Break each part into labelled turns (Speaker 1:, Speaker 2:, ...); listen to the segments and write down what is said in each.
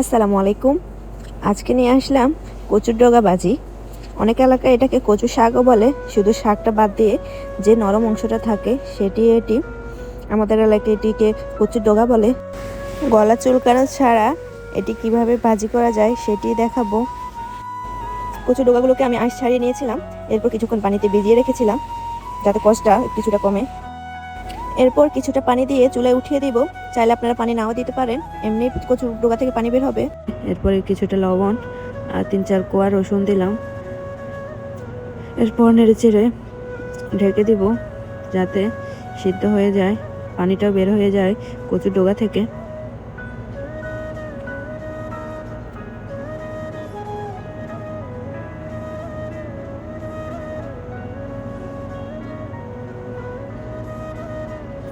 Speaker 1: আসসালামু আলাইকুম। আজকে নিয়ে আসলাম কচুর ডগা বাজি অনেক এলাকায় এটাকে কচু শাকও বলে। শুধু শাকটা বাদ দিয়ে যে নরম অংশটা থাকে, সেটি এটি। আমাদের এলাকায় এটিকে কচুর ডগা বলে। গলা চুলকানো ছাড়া এটি কীভাবে ভাজি করা যায় সেটি দেখাবো। কচুর ডোগাগুলোকে আমি আঁশ ছাড়িয়ে নিয়েছিলাম। এরপর কিছুক্ষণ পানিতে ভিজিয়ে রেখেছিলাম, যাতে কষ্টটা কিছুটা কমে। এরপর কিছুটা পানি দিয়ে চুলায় উঠিয়ে দিব। চাইলে আপনারা পানি নাও দিতে পারেন। এমনি কচুর ডোগা থেকে পানি বের হবে। এরপরে কিছুটা লবণ আর তিন চার কোয়া রসুন দিলাম। এরপর নেড়ে চেড়ে ঢেকে দিব, যাতে সিদ্ধ হয়ে যায়, পানিটাও বের হয়ে যায় কচুর ডোগা থেকে।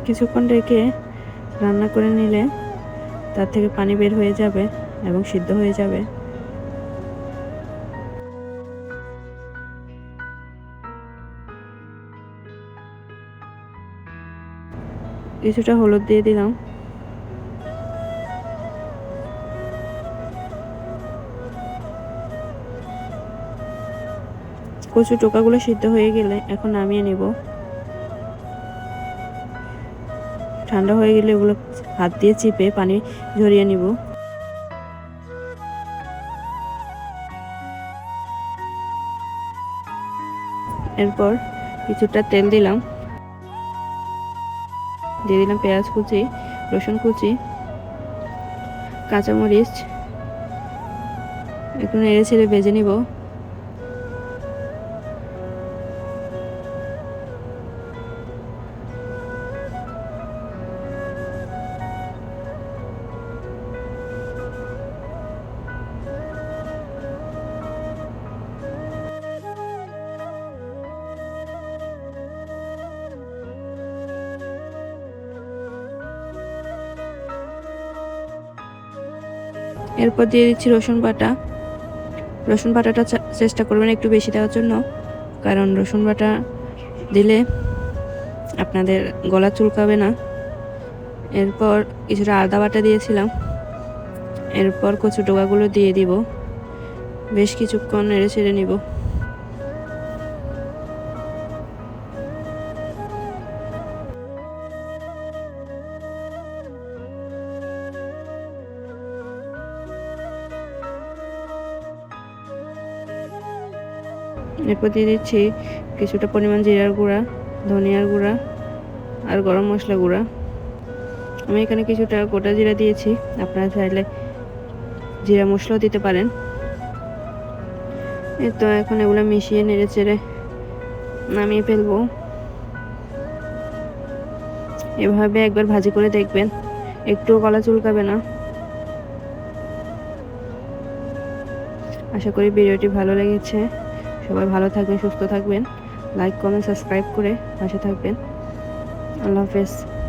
Speaker 1: কিছুক্ষণ রেখে রান্না করে নিলে তার থেকে পানি বের হয়ে যাবে এবং সিদ্ধ হয়ে যাবে। কিছুটা হলুদ দিয়ে দিলাম। কচু টোকাগুলো সিদ্ধ হয়ে গেলে এখন নামিয়ে নিব। ঠান্ডা হয়ে গেলে ওগুলো হাত দিয়ে চিপে পানি ঝরিয়ে নিব। এরপর কিছুটা তেল দিলাম। দিয়ে দিলাম পেঁয়াজ কুচি, রসুন কুচি, কাঁচামরিচ। একটু নেড়ে ছেড়ে ভেজে নিব। এরপর দিয়ে দিচ্ছি রসুন বাটা। রসুন বাটাটা চেষ্টা করবেন একটু বেশি দেওয়ার জন্য, কারণ রসুন বাটা দিলে আপনাদের গলা চুলকাবে না। এরপর কিছুটা আদা বাটা দিয়েছিলাম। এরপর কচু ডোকাগুলো দিয়ে দিব। বেশ কিছুক্ষণ নেড়ে ছেড়ে নিব। এরপর দিয়ে দিচ্ছি কিছুটা পরিমাণ জিরার গুঁড়া, ধনিয়ার গুঁড়া আর গরম মশলা গুঁড়া। আমি এখানে কিছুটা গোটা জিরা দিয়েছি, আপনারা চাইলে জিরা মশলাও দিতে পারেন। তো এখন এগুলো মিশিয়ে নেড়ে চেড়ে নামিয়ে ফেলব। এভাবে একবার ভাজি করে দেখবেন, একটুও গলা চুলকাবে না। আশা করি ভিডিওটি ভালো লেগেছে। সবাই ভালো থাকবেন সুস্থ থাকবেন। লাইক কমেন্ট সাবস্ক্রাইব করে পাশে থাকবেন। আল্লাহ হাফেজ।